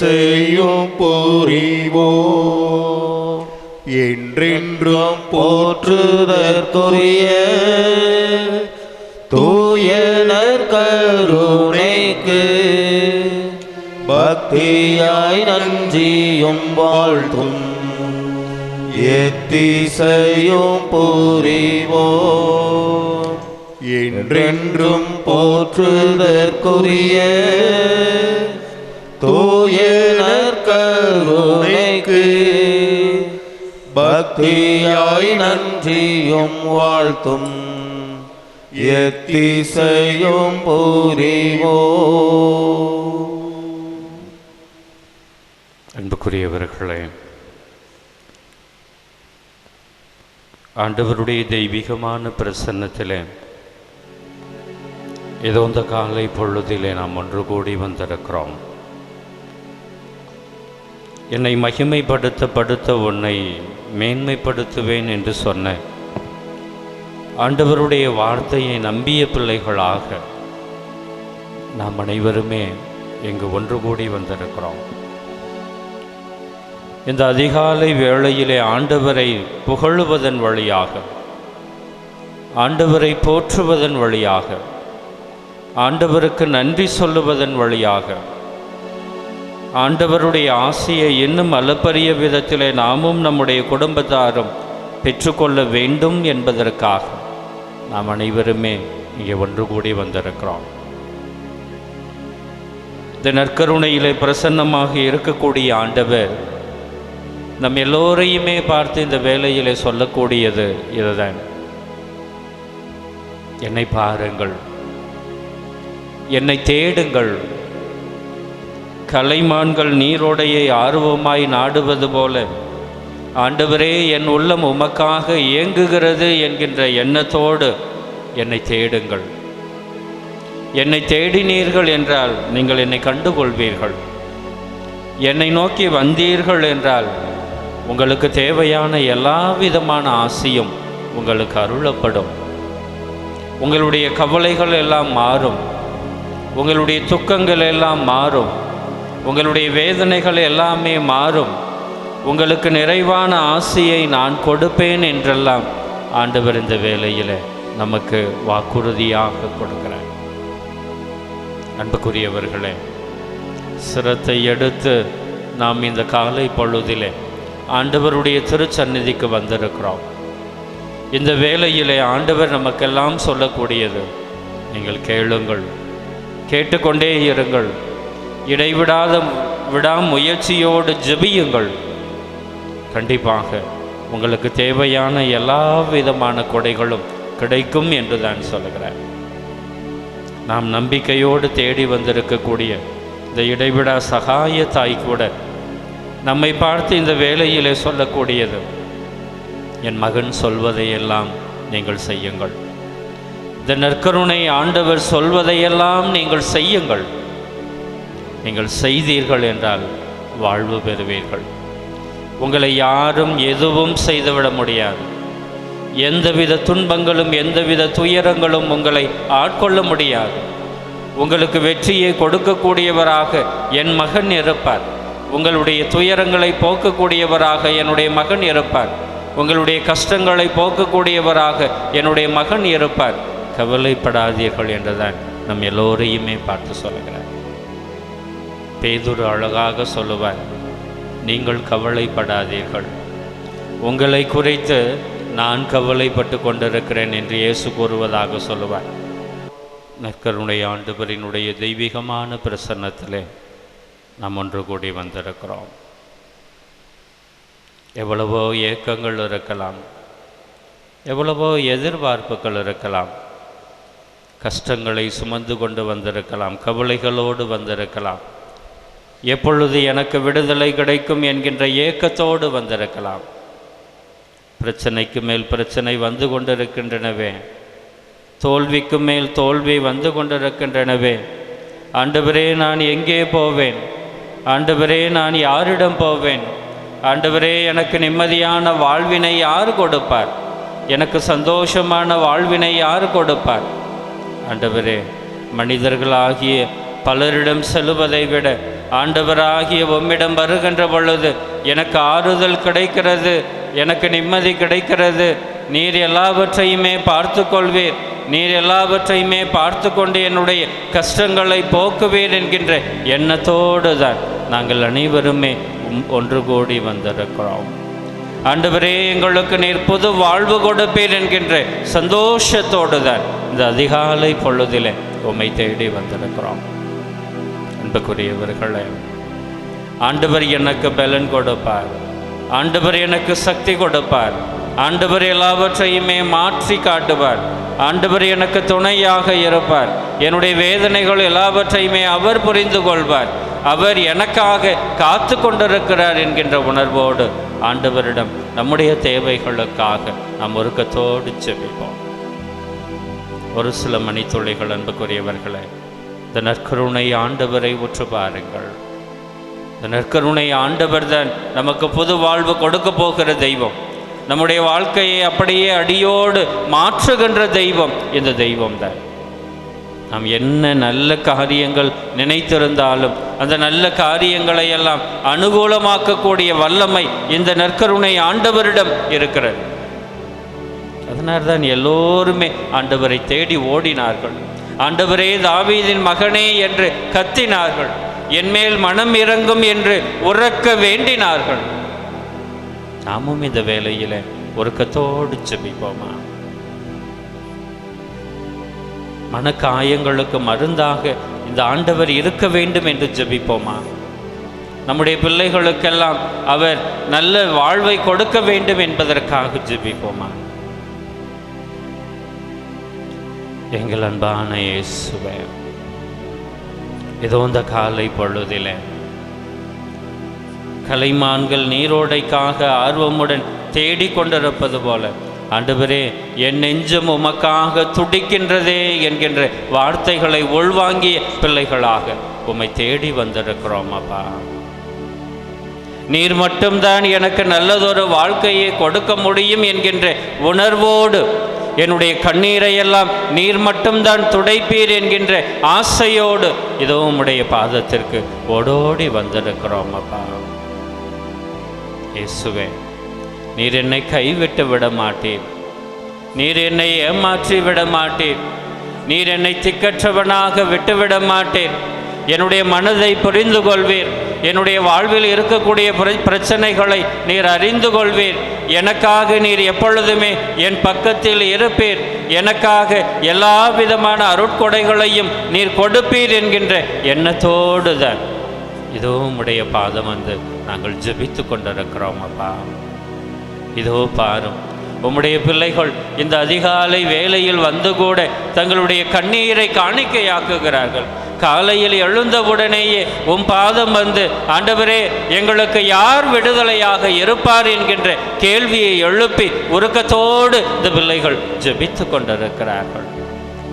எத்திசையும் புரிவோ? என்றென்றும் போற்றுதற்குரிய தூயனர் கருணைக்கு பக்தியாய் நன்றியும் வாழ்த்தும். எத்திசையும் புரிவோ? என்றென்றும் போற்றுதற்குரிய தூய நற்கருணைக்கு பக்தியாய் நன்றியும் வாழ்த்தும். எத்திசையும் புரிவோ. அன்புக்குரியவர்களே ஆண்டவருடைய தெய்வீகமான பிரசன்னத்தில் ஏதோ இந்த காலை பொழுதிலே நாம் ஒன்று கூடி வந்திருக்கிறோம். என்னை மகிமைப்படுத்த படுத்த உன்னை மேன்மைப்படுத்துவேன் என்று சொன்ன ஆண்டவருடைய வார்த்தையை நம்பிய பிள்ளைகளாக நாம் அனைவருமே இங்கு ஒன்று கூடி வந்திருக்கிறோம். இந்த அதிகாலை வேளையிலே ஆண்டவரை புகழுவதன் வழியாக ஆண்டவரை போற்றுவதன் வழியாக ஆண்டவருக்கு நன்றி சொல்லுவதன் வழியாக ஆண்டவருடைய ஆசையை இன்னும் அளப்பரிய விதத்திலே நாமும் நம்முடைய குடும்பத்தாரும் பெற்றுக்கொள்ள வேண்டும் என்பதற்காக நாம் அனைவருமே இங்கே ஒன்று கூடி வந்திருக்கிறோம். இந்த நற்கருணையிலே பிரசன்னமாக இருக்கக்கூடிய ஆண்டவர் நம் எல்லோரையுமே பார்த்து இந்த வேலையிலே சொல்லக்கூடியது இதுதான். என்னை பாருங்கள். என்னை தேடுங்கள். கலைமான்கள் நீரோடையை ஆர்வமாய் நாடுவது போல ஆண்டவரே என் உள்ளம் உமக்காக இயங்குகிறது என்கின்ற எண்ணத்தோடு என்னை தேடுங்கள். என்னை தேடினீர்கள் என்றால் நீங்கள் என்னை கண்டுகொள்வீர்கள். என்னை நோக்கி வந்தீர்கள் என்றால் உங்களுக்கு தேவையான எல்லா விதமான ஆசையும் உங்களுக்கு அருளப்படும். உங்களுடைய கவலைகள் எல்லாம் மாறும். உங்களுடைய துக்கங்கள் எல்லாம் மாறும். உங்களுடைய வேதனைகள் எல்லாமே மாறும். உங்களுக்கு நிறைவான ஆசையை நான் கொடுப்பேன் என்றெல்லாம் ஆண்டவர் இந்த வேலையில் நமக்கு வாக்குறுதியாக கொடுக்கிறார். அன்புக்குரியவர்களே சிரத்தை எடுத்து நாம் இந்த காலை பொழுதிலே ஆண்டவருடைய திருச்சந்நிதிக்கு வந்திருக்கிறோம். இந்த வேளையிலே ஆண்டவர் நமக்கெல்லாம் சொல்லக்கூடியது நீங்கள் கேளுங்கள் கேட்டுக்கொண்டே இருங்கள். இடைவிடாத விடாமுயற்சியோடு ஜெபியுங்கள். கண்டிப்பாக உங்களுக்கு தேவையான எல்லா விதமான கொடைகளும் கிடைக்கும் என்று தான் சொல்லுகிறேன். நாம் நம்பிக்கையோடு தேடி வந்திருக்கக்கூடிய இந்த இடைவிடா சகாய தாய் கூட நம்மை பார்த்து இந்த வேலையிலே சொல்லக்கூடியது என் மகன் சொல்வதையெல்லாம் நீங்கள் செய்யுங்கள். இந்த நற்கருணை ஆண்டவர் சொல்வதையெல்லாம் நீங்கள் செய்யுங்கள். நீங்கள் செய்தீர்கள் என்றால் வாழ்வு பெறுவீர்கள். உங்களை யாரும் எதுவும் செய்துவிட முடியாது. எந்தவித துன்பங்களும் எந்தவித துயரங்களும் உங்களை ஆட்கொள்ள முடியாது. உங்களுக்கு வெற்றியை கொடுக்கக்கூடியவராக என் மகன் இருப்பார். உங்களுடைய துயரங்களை போக்கக்கூடியவராக என்னுடைய மகன் இருப்பார். உங்களுடைய கஷ்டங்களை போக்கக்கூடியவராக என்னுடைய மகன் இருப்பார். கவலைப்படாதீர்கள் என்றுதான் நம் எல்லோரையுமே பார்த்து சொல்கிறார் பேதுரு அழகாக சொல்லுவார். நீங்கள் கவலைப்படாதீர்கள். உங்களை குறைத்து நான் கவலைப்பட்டு கொண்டிருக்கிறேன் என்று இயேசு கூறுவதாக சொல்லுவார். நற்கருடைய ஆண்டுபரினுடைய தெய்வீகமான பிரசன்னத்திலே நாம் ஒன்று கூடி வந்திருக்கிறோம். எவ்வளவோ ஏக்கங்கள் இருக்கலாம். எவ்வளவோ எதிர்பார்ப்புகள் இருக்கலாம். கஷ்டங்களை சுமந்து கொண்டு வந்திருக்கலாம். கவலைகளோடு வந்திருக்கலாம். எப்பொழுது எனக்கு விடுதலை கிடைக்கும் என்கின்ற ஏக்கத்தோடு வந்திருக்கலாம். பிரச்சனைக்கு மேல் பிரச்சனை வந்து கொண்டிருக்கின்றனவே. தோல்விக்கு மேல் தோல்வி வந்து கொண்டிருக்கின்றனவே. ஆண்டவரே நான் எங்கே போவேன்? ஆண்டவரே நான் யாரிடம் போவேன்? ஆண்டவரே எனக்கு நிம்மதியான வாழ்வினை யார் கொடுப்பார்? எனக்கு சந்தோஷமான வாழ்வினை யார் கொடுப்பார்? ஆண்டவரே மனிதர்களாகிய பலரிடம் செல்வதை விட ஆண்டவராகிய உம்மிடம் வருகின்ற பொழுது எனக்கு ஆறுதல் கிடைக்கிறது எனக்கு நிம்மதி கிடைக்கிறது. நீர் எல்லாவற்றையுமே பார்த்து கொள்வீர் நீர் எல்லாவற்றையுமே பார்த்து கொண்டு என்னுடைய கஷ்டங்களை போக்குவீர் என்கின்ற எண்ணத்தோடு தான் நாங்கள் அனைவருமே ஒன்று கூடி வந்திருக்கிறோம். ஆண்டவரே எங்களுக்கு நீர் புது வாழ்வு கொடுப்பீர் என்கின்ற சந்தோஷத்தோடு தான் இந்த அதிகாலை பொழுதிலே உம்மை தேடி வந்திருக்கிறோம். அன்புக்குரியவர்களே ஆண்டவர் எனக்கு பலன் கொடுப்பார். ஆண்டவர் எனக்கு சக்தி கொடுப்பார். ஆண்டவர் எல்லாவற்றையுமே மாற்றி காட்டுவார். ஆண்டவர் எனக்கு துணையாக இருப்பார். என்னுடைய வேதனைகள் எல்லாவற்றையுமே அவர் புரிந்து கொள்வார். அவர் எனக்காக காத்து கொண்டிருக்கிறார் என்கின்ற உணர்வோடு ஆண்டவரிடம் நம்முடைய தேவைகளுக்காக நாம் ஒருக்கத்தோடு செவிப்போம் ஒரு சில மணித்துளிகள் அன்புக்குரியவர்களே இந்த நற்கருணை ஆண்டவரை உற்று பாருங்கள். இந்த நற்கருணை ஆண்டவர் தான் நமக்கு புது வாழ்வு கொடுக்க போகிற தெய்வம். நம்முடைய வாழ்க்கையை அப்படியே அடியோடு மாற்றுகின்ற தெய்வம் இந்த தெய்வம் தான். நாம் என்ன நல்ல காரியங்கள் நினைத்திருந்தாலும் அந்த நல்ல காரியங்களை எல்லாம் அனுகூலமாக்கக்கூடிய வல்லமை இந்த நற்கருணை ஆண்டவரிடம் இருக்கிறது. அதனால்தான் எல்லோருமே ஆண்டவரை தேடி ஓடினார்கள். ஆண்டவரே தாவீதின் மகனே என்று கத்தினார்கள். என்மேல் மனம் இறங்கும் என்று உறக்க வேண்டினார்கள். நாமும் இந்த வேளையில உறக்கத்தோடு செபிப்போமா மனக்காயங்களுக்கு மருந்தாக இந்த ஆண்டவர் இருக்க வேண்டும் என்று ஜபிப்போமா? நம்முடைய பிள்ளைகளுக்கெல்லாம் அவர் நல்ல வாழ்வை கொடுக்க வேண்டும் என்பதற்காக ஜபிப்போமா? எங்கள் அன்பான இயேசுவே இதோ இந்த காலை பொழுதில் கலைமான்கள் நீரோடைக்காக ஆர்வமுடன் தேடிக்கொண்டிருப்பது போல ஆண்டவரே என் நெஞ்சம் உமக்காக துடிக்கின்றதே என்கின்ற வார்த்தைகளை உள்வாங்கிய பிள்ளைகளாக உம்மை தேடி வந்திருக்கிறோம் அப்பா. நீர் மட்டும்தான் எனக்கு நல்லதொரு வாழ்க்கையை கொடுக்க முடியும் என்கின்ற உணர்வோடு என்னுடைய கண்ணீரை எல்லாம் நீர் மட்டும்தான் துடைப்பீர் என்கின்ற ஆசையோடு இதோ உடைய பாதத்திற்கு ஓடோடி வந்திருக்கிறோம் அப்பா. இயேசுவே நீர் என்னை கைவிட்டு விட மாட்டீர் நீர் என்னை ஏமாற்றி விட மாட்டீர் நீர் என்னை திக்கற்றவனாக விட்டுவிட மாட்டீர் என்னுடைய மனதை புரிந்து கொள்வீர் என்னுடைய வாழ்வில் இருக்கக்கூடிய பிர- பிரச்சனைகளை நீர் அறிந்து கொள்வீர். எனக்காக நீர் எப்பொழுதுமே என் பக்கத்தில் இருப்பீர். எனக்காக எல்லா விதமான அருட்கொடைகளையும் நீர் கொடுப்பீர் என்கின்ற எண்ணத்தோடு தான் இதோ உடைய பாதம் வந்து நாங்கள் ஜெபித்து கொண்டிருக்கிறோம் அப்பா. இதோ பாரும். உம்முடைய பிள்ளைகள் இந்த அதிகாலை வேலையில் வந்து கூட தங்களுடைய கண்ணீரை காணிக்கையாக்குகிறார்கள். காலையில் எழுந்தவுடனேயே உம் பாதம் வந்து ஆண்டவரே எங்களுக்கு யார் விடுதலையாக இருப்பார்? என்கின்ற கேள்வியை எழுப்பி உருக்கத்தோடு இந்த பிள்ளைகள் ஜெபித்து கொண்டிருக்கிறார்கள்.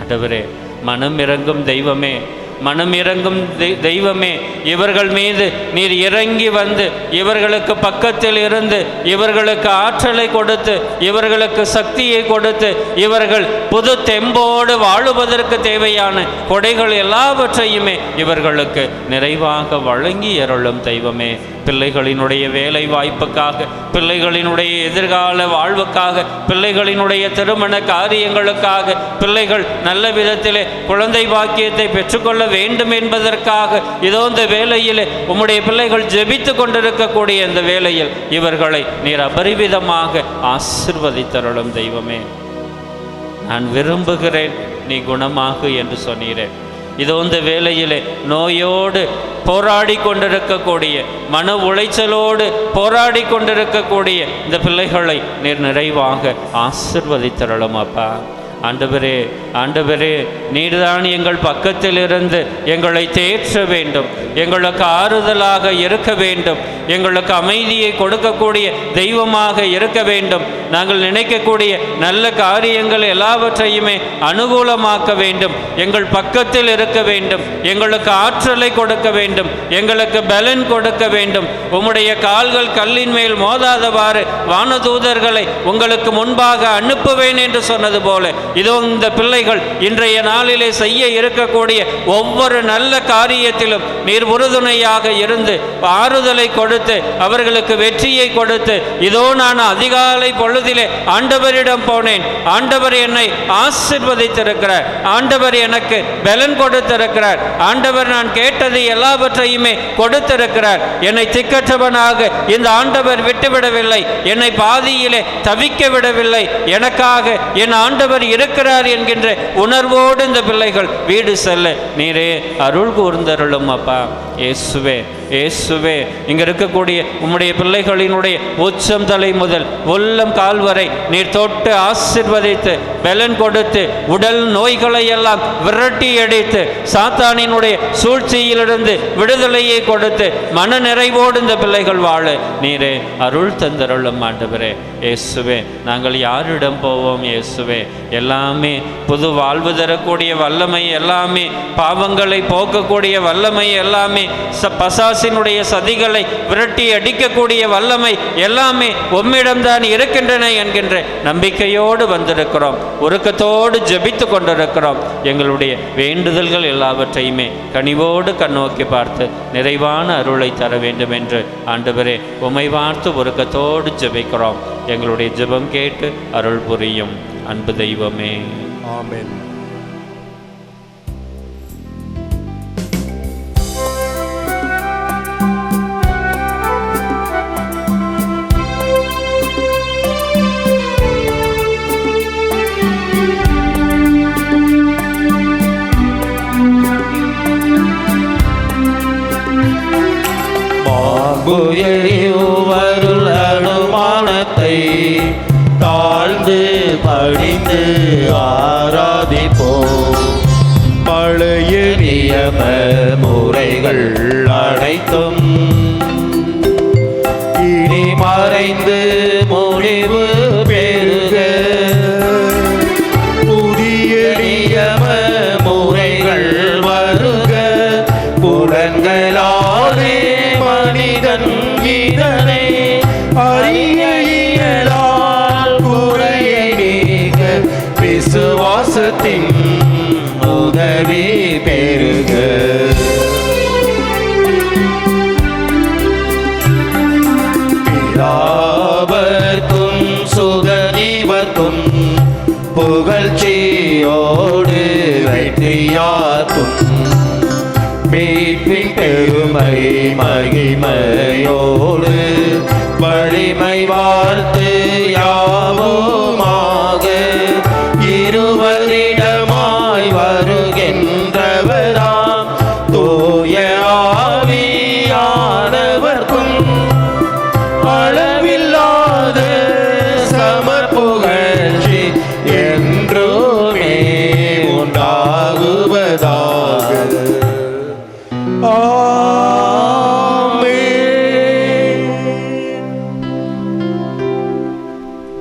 ஆண்டவரே மனம் இறங்கும் தெய்வமே மனம் இறங்கும் தெய்- தெய்வமே இவர்கள் மீது நீர் இறங்கி வந்து இவர்களுக்கு பக்கத்தில் இருந்து இவர்களுக்கு ஆற்றலை கொடுத்து இவர்களுக்கு சக்தியை கொடுத்து இவர்கள் புது தெம்போடு வாழுவதற்கு தேவையான கொடைகள் எல்லாவற்றையுமே இவர்களுக்கு நிறைவாக வழங்கி அருளும் தெய்வமே. பிள்ளைகளினுடைய வேலை வாய்ப்புக்காக பிள்ளைகளினுடைய எதிர்கால வாழ்வுக்காக பிள்ளைகளினுடைய திருமண காரியங்களுக்காக பிள்ளைகள் நல்ல விதத்திலே குழந்தை பாக்கியத்தை பெற்றுக்கொள்ள வேண்டும் என்பதற்காக இதோ இந்த வேளையிலே உம்முடைய பிள்ளைகள் ஜெபித்து கொண்டிருக்கக்கூடிய இந்த வேலையில் இவர்களை நீர் அபரிவிதமாக ஆசிர்வதித்தருளும் தெய்வமே. நான் விரும்புகிறேன் நீ குணமாகு என்று சொன்னீரேன் இதோ இந்த வேளையிலே நோயோடு போராடி கொண்டிருக்கக்கூடிய மன உளைச்சலோடு போராடி கொண்டிருக்கக்கூடிய இந்த பிள்ளைகளை நீர் நிறைவாக ஆசிர்வதித்தருளும் அப்பா ஆண்டவரே ஆண்டவரே நீர்தான் எங்கள் பக்கத்தில் இருந்து எங்களை தேற்ற வேண்டும். எங்களுக்கு ஆறுதலாக இருக்க வேண்டும். எங்களுக்கு அமைதியை கொடுக்கக்கூடிய தெய்வமாக இருக்க வேண்டும். நாங்கள் நினைக்கக்கூடிய நல்ல காரியங்கள் எல்லாவற்றையுமே அனுகூலமாக்க வேண்டும். எங்கள் பக்கத்தில் இருக்க வேண்டும். எங்களுக்கு ஆற்றலை கொடுக்க வேண்டும். எங்களுக்கு பலன் கொடுக்க வேண்டும். உம்முடைய கால்கள் கல்லின் மேல் மோதாதவாறு வானதூதர்களை உங்களுக்கு முன்பாக அனுப்புவேன் என்று சொன்னது போல இதோ இந்த பிள்ளைகள் இன்றைய நாளிலே செய்ய இருக்கக்கூடிய ஒவ்வொரு நல்ல காரியத்திலும் நீர் உறுதுணையாக இருந்து ஆறுதலை கொடுத்து அவர்களுக்கு வெற்றியை கொடுத்து இதோ நான் அதிகாலை பொழுதிலே ஆண்டவரிடம் போனேன். ஆண்டவர் என்னை ஆசிர்வதித்திருக்கிறார். ஆண்டவர் எனக்கு பலன் கொடுத்திருக்கிறார். ஆண்டவர் நான் கேட்டது எல்லாவற்றையுமே கொடுத்திருக்கிறார். என்னை திக்கற்றவனாக இந்த ஆண்டவர் விட்டுவிடவில்லை. என்னை பாதியிலே தவிக்க விடவில்லை. எனக்காக என் ஆண்டவர் இருக்கிறார் என்கின்ற உணர்வோடு இந்த பிள்ளைகள் வீடு செல்ல. நீரே அருள் கூர்ந்தருளும் அப்பா. இயேசுவே. இயேசுவே இங்கே இருக்கக்கூடிய உம்முடைய பிள்ளைகளினுடைய உச்சம் தலை முதல் உள்ளம் கால் வரை நீர் தொட்டு ஆசிர்வதித்து பலன் கொடுத்து உடல் நோய்களை எல்லாம் விரட்டி அடித்து சாத்தானினுடைய சூழ்ச்சியிலிருந்து விடுதலையை கொடுத்து மன நிறைவோடு இந்த பிள்ளைகள் வாழ நீரே அருள் தந்தருளும் ஆண்டவரே. இயேசுவே நாங்கள் யாரிடம் போவோம் இயேசுவே? எல்லாமே புது வாழ்வு தரக்கூடிய வல்லமை எல்லாமே பாவங்களை போக்கக்கூடிய வல்லமை எல்லாமே பசா பிசாசினுடைய சதிகளை விரட்டி அடிக்கக்கூடிய வல்லமை எல்லாமே உம்மிடம்தான் இருக்கின்றன என்கின்ற நம்பிக்கையோடு வந்திருக்கிறோம். உருக்கத்தோடு ஜெபித்து கொண்டிருக்கிறோம். எங்களுடைய வேண்டுதல்கள் எல்லாவற்றையுமே கனிவோடு கண்ணோக்கி பார்த்து நிறைவான அருளை தர வேண்டும் என்று ஆண்டவரே உமை பார்த்து உருக்கத்தோடு ஜெபிக்கிறோம். எங்களுடைய ஜெபம் கேட்டு அருள் புரியும். அன்பு தெய்வமே. ஆமென். மாங்குயரிவருள் அனுமானத்தை தாழ்ந்து படிந்து ஆராதிப்போம். பழைய நியம முறைகள் இதனை அறிய இயலால் குறையை நீக்க விசுவாசத்தின் உதவி பெறுக. புகழ்ச்சியோடு வெற்றியாக்கும் மீட்பின் பெருமை மகிமையோ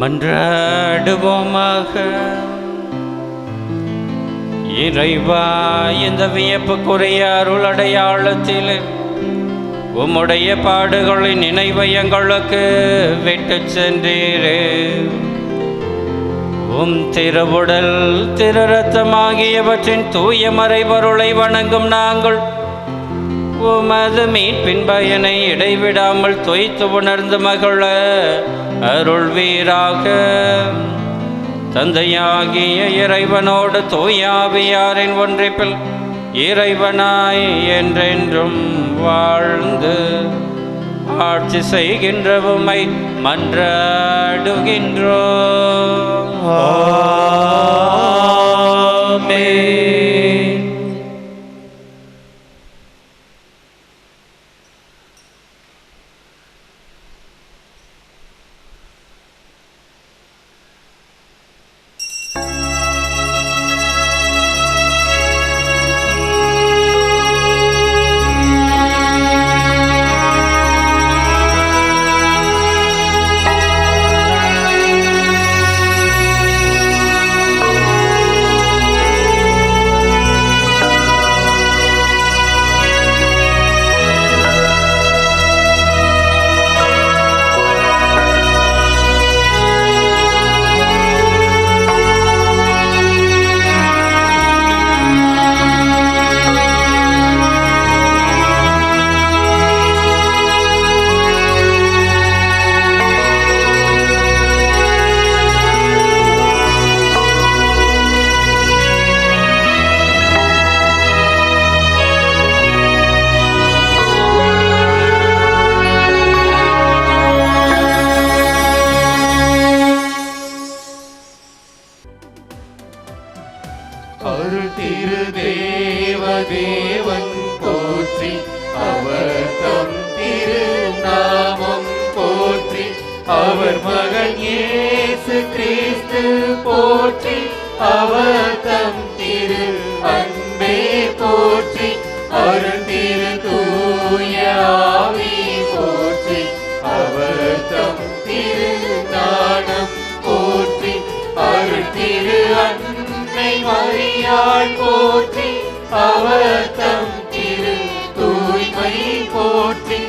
மன்றாடுவோமாக இறைவா இந்த வியப்புக்குரிய அருள் அடையாளத்தில் உம்முடைய பாடுகளின் நினைவை எங்களுக்கு விட்டு சென்றீரே. உம் திருவுடல் திரு ரத்தமாகியவற்றின் தூய மறைபொருளை வணங்கும் நாங்கள் உமது மீட்பின் பயனை இடைவிடாமல் தொய்த்து உணர்ந்து மகள அருள் வீராக தந்தையாகிய இறைவனோடு தூயாவியாரின் ஒன்றிப்பில் இறைவனாய் என்றென்றும் வாழ்ந்து ஆட்சி செய்கின்ற உமை மன்றாடுகின்றோ ஆமே தேவன் போற்றி அவர் தம் திருநாமம் போற்றி அவர் மகன் இயேசு கிறிஸ்து போற்றி அவர் தம் திரு அன்பே போற்றி அருள் திரு தூயாவி போற்றி அவர் தம் திரு நாணம் போற்றி அருள் திரு அன்னை மரியாள் போற்றி அவர் தம் திரு தூய்மை போற்றி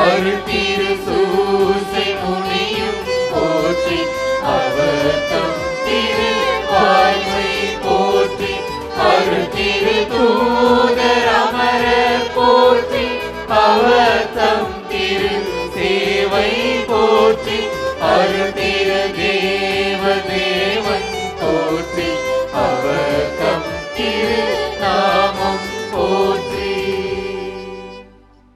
அருள் திரு சூசை முனியும் போற்றி அவர் தம்